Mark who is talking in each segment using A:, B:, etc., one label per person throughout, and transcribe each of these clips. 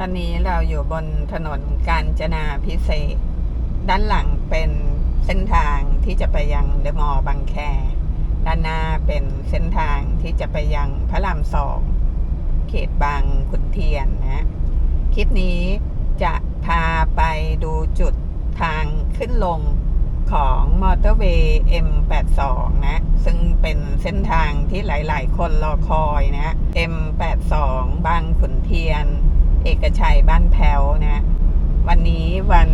A: ตอนนี้เราอยู่บนถนนกาญจนาพิเศษ ด้านหลังเป็นเส้นทางที่จะไปยังเดอะมอว์บางแค ด้านหน้าเป็นเส้นทางที่จะไปยังพระรามสองเขตบางขุนเทียนนะ คลิปนี้จะพาไปดูจุดทางขึ้นลงของมอเตอร์เวย์ M82 นะ ซึ่งเป็นเส้นทางที่หลาย ๆ คนรอคอยนะ M82 บางขุนเทียน เอกชัยบ้านแพ้วนะ วันนี้วัน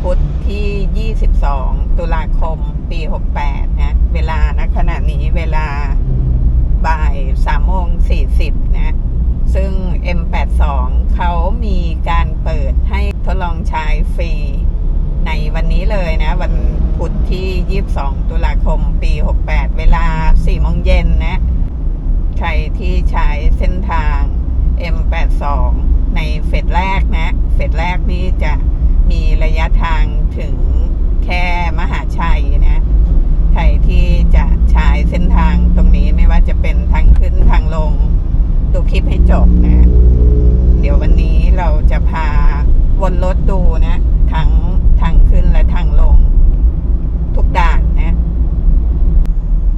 A: พุธที่ 22 ตุลาคม ปี 68 นะ เวลาณขณะนี้เวลาบ่าย3โมง40 นะ ซึ่ง M82 เขามีการเปิดให้ทดลองใช้ฟรี ในวันนี้เลยนะ วันพุธที่ 22 ตุลาคม ปี 68 เวลา4โมงเย็นนะ ใครที่ใช้เส้นทาง M82 ในเฟสแรกนะ เฟสแรกนี่จะมีระยะทางถึงแค่มหาชัยนะ ใครที่จะใช้เส้นทางตรงนี้ไม่ว่าจะเป็นทางขึ้นทางลง ดูคลิปให้จบนะ เดี๋ยววันนี้เราจะพาวนรถดูนะทั้งทางขึ้นและทางลง ทุกด่านนะ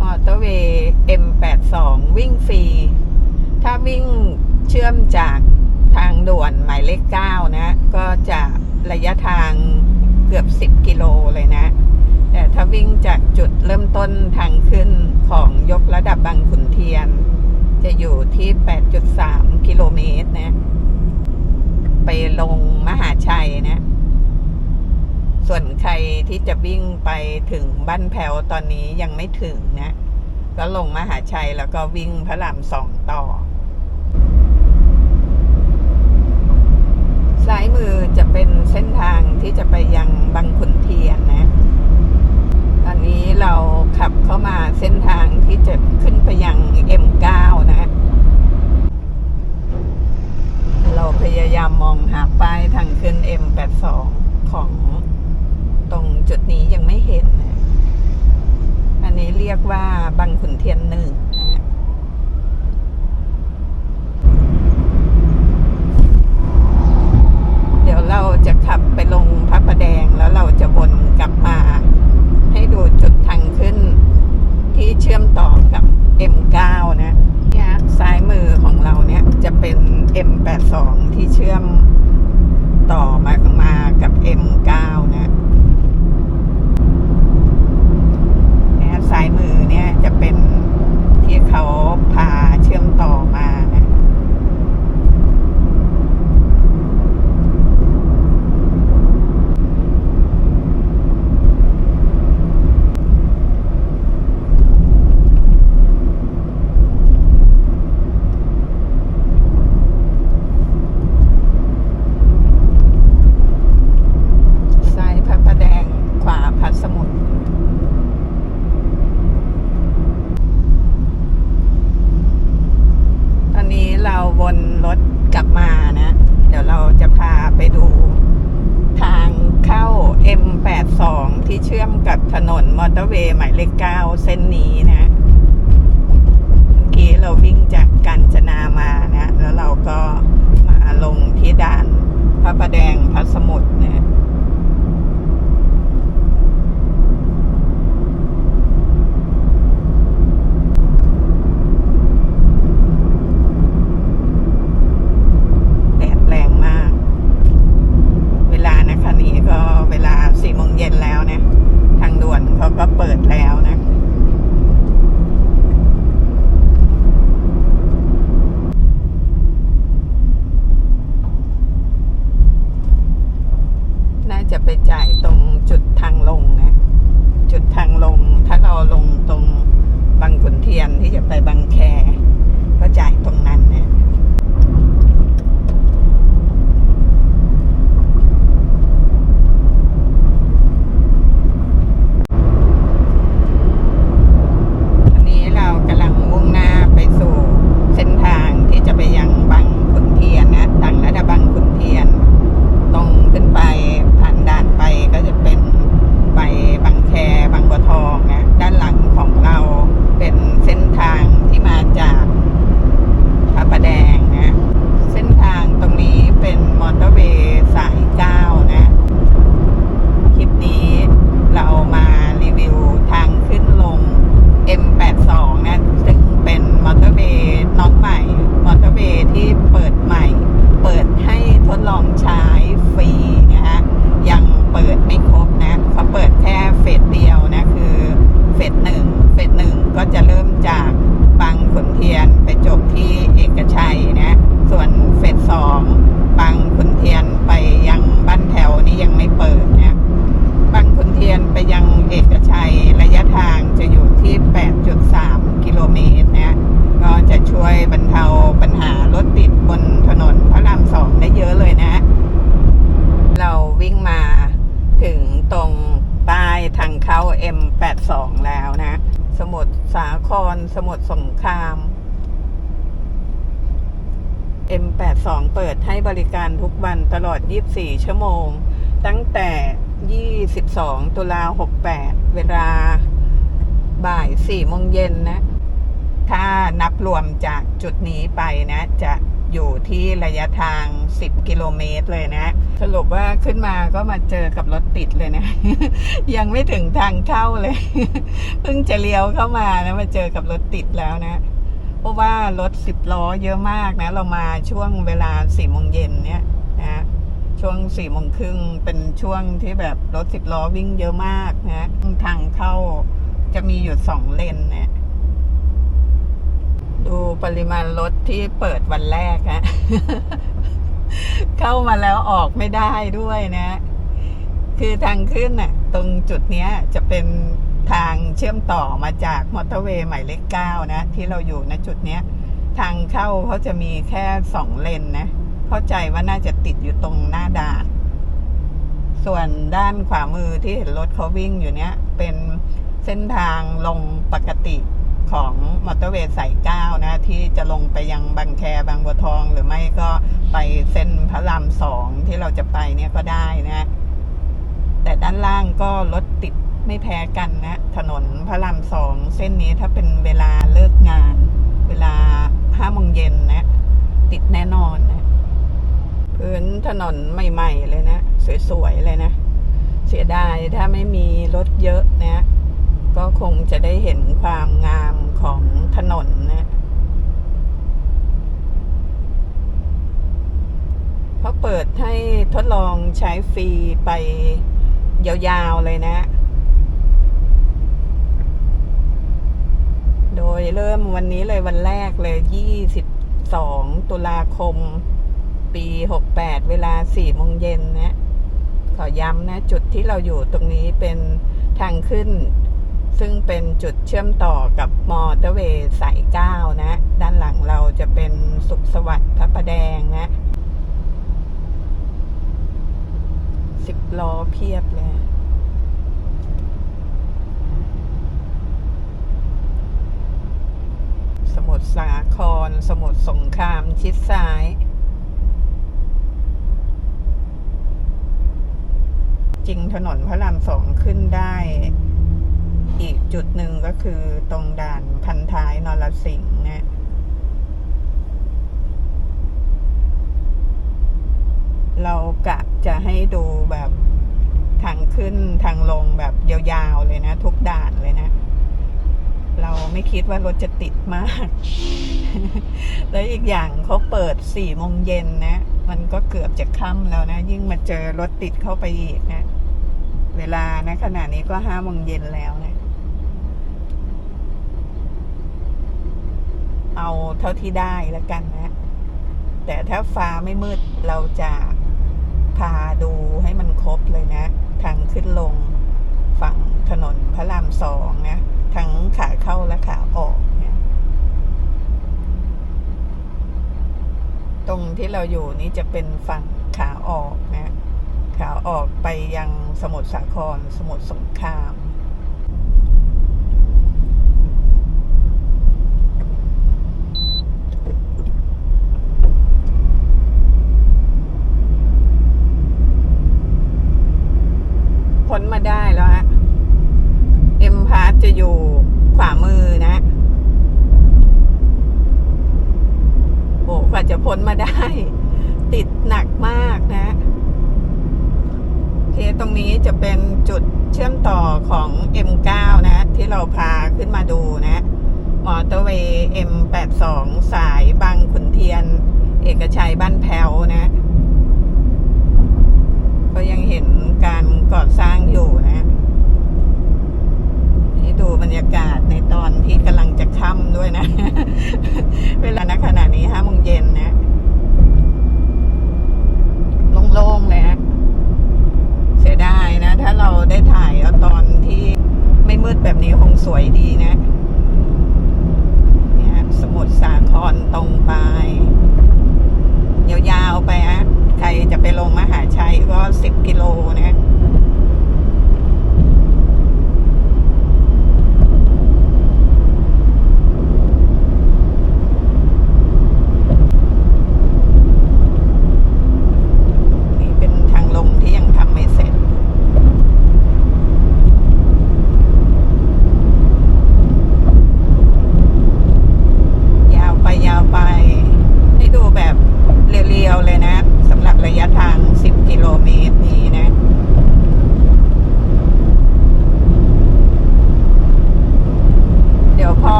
A: มอเตอร์เวย์ M82 วิ่งฟรี ถ้าวิ่งเชื่อมจาก ทางด่วนหมายเลข9นะ ก็จะระยะทางเกือบ10กิโลเลยนะ แต่ถ้าวิ่งจากจุดเริ่มต้นทางขึ้นของยกระดับบางขุนเทียน จะอยู่ที่ 8.3 กิโลเมตรนะ ไปลงมหาชัยนะ ส่วนใครที่จะวิ่งไปถึงบ้านแพ้วตอนนี้ยังไม่ถึงนะ ก็ลงมหาชัยแล้วก็วิ่งพระรามสองต่อ ซ้ายมือจะเป็นเส้นทางที่จะไปยังบางขุนเทียนนะ ตอนนี้เราขับเข้ามาเส้นทางที่จะขึ้นไปยัง M9 นะ เราพยายามมองหาป้ายทางขึ้น M82 ของตรงจุดนี้ยังไม่เห็นนะ อันนี้เรียกว่าบางขุนเทียนหนึ่งนะ เราจะขับไปลงพระประแดงแล้วเราจะวนกลับมา ให้ดูจุดทางขึ้นที่เชื่อมต่อกับ M9 นะเนี่ยซ้ายมือของเราเนี่ยจะเป็น M82 ที่เชื่อมต่อมามากับ M9 นะเนี่ยซ้ายมือเนี่ยจะเป็นที่เขาพาเชื่อมต่อมานะ ซ้ายพระประแดงขวาพัสมุทรตอนนี้เราวนรถกลับมานะ เดี๋ยวเราจะพา ไปดู ทางเข้า M82 ที่เชื่อมกับถนนมอเตอร์เวย์หมายเลข9เส้นนี้นะเมื่อกี้เราวิ่งจากกาญจนามานะ แล้วเราก็มาลงที่ด่านพระประแดงพระสมุทรนะ แดดแรงมาก เวลานะคะนี้ก็เวลาสี่โมงเย็นแล้วนะ ทางด่วนเขาก็เปิดแล้วนะ น่าจะไปจ่ายตรงจุดทางลงนะ จุดทางลง ถ้าเราลงตรงบางขุนเทียนที่จะไปบางแค ก็จ่ายตรงนั้นนะ อันนี้เรากำลังมุ่งหน้าไปสู่เส้นทางที่จะไปยังบางขุนเทียนนะทางระดับบางขุนเทียน ตรงขึ้นไปผ่านด่านไปก็จะเป็นไปบางแคบางบัวทองนะ ด้านหลังของเราเป็นเส้นทางที่มาจากพ สมุทรสงคราม M82 เปิดให้บริการทุกวันตลอด 24 ชั่วโม ง ตั้งแต่ 22 ตุลา68 เวลาบ่าย4โมงเย็นนะ ถ้านับรวมจากจุดนี้ไปนะ จะอยู่ที่ระยะทาง 10 กิโลเมตรเลยนะ สรุปว่าขึ้นมาก็มาเจอกับรถติดเลยนะ ยังไม่ถึงทางเข้าเลย เพิ่งจะเลี้ยวเข้ามานะมาเจอกับรถติดแล้วนะ เพราะว่ารถสิบล้อเยอะมากนะ เรามาช่วงเวลาสี่โมงเย็นเนี่ยนะ ช่วงสี่โมงครึ่งเป็นช่วงที่แบบรถสิบล้อวิ่งเยอะมากนะทางเข้าจะมีอยู่สองเลนนะดูปริมาณรถที่เปิดวันแรกฮะเข้ามาแล้วออกไม่ได้ด้วยนะ คือทางขึ้นน่ะ ตรงจุดเนี้ยจะเป็นทางเชื่อมต่อมาจากมอเตอร์เวย์หมายเลขเก้านะ ที่เราอยู่ณจุดเนี้ย ทางเข้าเขาจะมีแค่สองเลนนะ เข้าใจว่าน่าจะติดอยู่ตรงหน้าด่าน ส่วนด้านขวามือที่เห็นรถเขาวิ่งอยู่เนี้ยเป็นเส้นทางลงปกติของมอเตอร์เวย์สายเก้านะ ที่จะลงไปยังบางแคบางบัวทอง หรือไม่ก็ไปเส้นพระรามสองที่เราจะไปเนี่ยก็ได้นะ แต่ด้านล่างก็รถติดไม่แพ้กันนะ ถนนพระรามสองเส้นนี้ถ้าเป็นเวลาเลิกงาน เวลาห้าโมงเย็นนะ ติดแน่นอนนะ พื้นถนนใหม่ ๆ เลยนะ สวยๆเลยนะ เสียดายถ้าไม่มีรถเยอะนะ ก็คงจะได้เห็นความงามของถนนนะเขาเปิดให้ทดลองใช้ฟรีไปยาวๆเลยนะ โดยเริ่มวันนี้เลยวันแรกเลย 22 ตุลาคม ปี 68 เวลา4โมงเย็นนะขอย้ำนะ จุดที่เราอยู่ตรงนี้เป็นทางขึ้น ซึ่งเป็นจุดเชื่อมต่อกับมอเตอร์เวย์สายเก้านะ ด้านหลังเราจะเป็นสุขสวัสดิ์พระประแดงนะสิบล้อเพียบเลยสมุทรสาคร สมุทรสงคราม ชิดซ้าย จริงถนนพระรามสองขึ้นได้ อีกจุดหนึ่งก็คือตรงด่านพันท้ายนรสิงห์นะเรากะจะให้ดูแบบทางขึ้นทางลงแบบยาวๆเลยนะ ทุกด่านเลยนะ เราไม่คิดว่ารถจะติดมาก แล้วอีกอย่างเขาเปิดสี่โมงเย็นนะ มันก็เกือบจะค่ำแล้วนะ ยิ่งมาเจอรถติดเข้าไปอีกนะ เวลานะขณะนี้ก็ห้าโมงเย็นแล้วนะ เอาเท่าที่ได้แล้วกันนะ แต่ถ้าฟ้าไม่มืดเราจะพาดูให้มันครบเลยนะ ทางขึ้นลง ฝั่งถนนพระรามสองนะ ทั้งขาเข้าและขาออกเนี่ย ตรงที่เราอยู่นี้จะเป็นฝั่งขาออกนะขาออกไปยังสมุทรสาครสมุทรสงคราม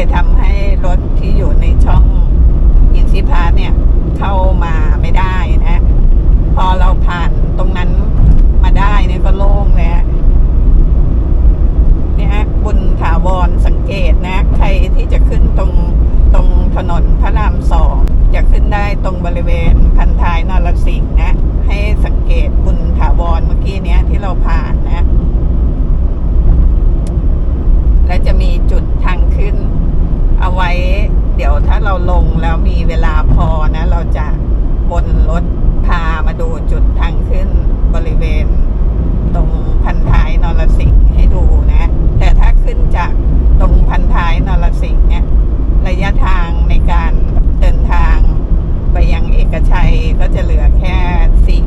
A: ยทำให้รถที่อยู่ในช่องอินทิพาเนี่ย เข้ามาไม่ได้นะ พอเราผ่านตรงนั้นมาได้เนี่ยก็โล่งเลยเนี่ยบุญถาวรสังเกตนะ ใครที่จะขึ้นตรงตรงถนนพระรามสองจะขึ้นได้ตรงบริเวณพันท้ายนรสิงห์นะ ให้สังเกตบุญถาวรเมื่อกี้เนี้ยที่เราผ่านนะ และจะมีจุดทางขึ้น เอาไว้ เดี๋ยวถ้าเราลงแล้วมีเวลาพอนะ เราจะบนรถพามาดูจุดทางขึ้นบริเวณ ตรงพันท้ายนรสิงห์ให้ดูนะ แต่ถ้าขึ้นจากตรงพันท้ายนรสิงห์เนี่ยระยะทางในการเดินทางไปยังเอกชัยก็จะเหลือแค่สี่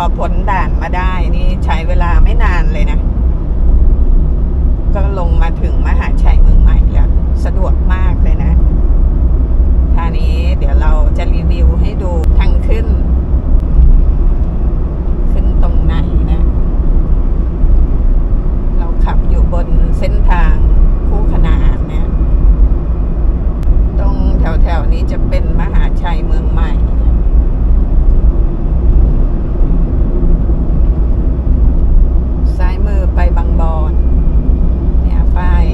A: พอผลด่านมาได้นี่ใช้เวลาไม่นานเลยนะ ก็ลงมาถึงมหาชัยเมืองใหม่แล้ว สะดวกมากเลยนะท่านี้เดี๋ยวเราจะรีวิวให้ดูทางขึ้น ขึ้นตรงไหนนะ เราขับอยู่บนเส้นทางคู่ขนานเนี่ยตรงแถวๆนี้จะเป็นมหาชัยเมืองใหม่ ไปบางบอนเนี่ยป้าย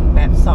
A: M82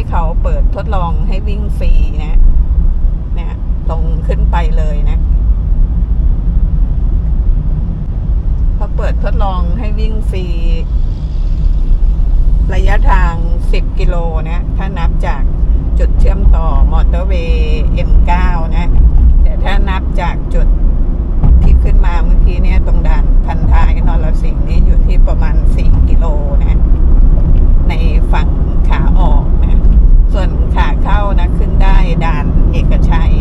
A: ที่เขาเปิดทดลองให้วิ่งฟรีนะนะตรงขึ้นไปเลยนะพอเปิดทดลองให้วิ่งฟรี ระยะทาง 10 กิโลนะถ้านับจากจุดเชื่อมต่อมอเตอร์เวย์ M9 นะ แต่ถ้านับจากจุดที่ขึ้นมาเมื่อกี้เนี่ยตรงด่านพันทายนอนรสิงห์นี้อยู่ที่ประมาณ 4 กิโลนะ ในฝั่งขาออกนะ ส่วนขาเข้านะขึ้นได้ด่านเอกชัย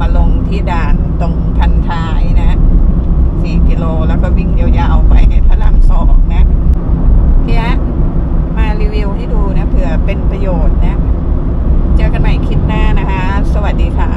A: มาลงที่ด่านตรงพันทายนะสี่กิโลแล้วก็วิ่งยาวๆไปพระรามสองนะพี่แอ๊มารีวิวให้ดูนะเผื่อเป็นประโยชน์นะ เจอกันใหม่คลิปหน้านะคะ สวัสดีค่ะ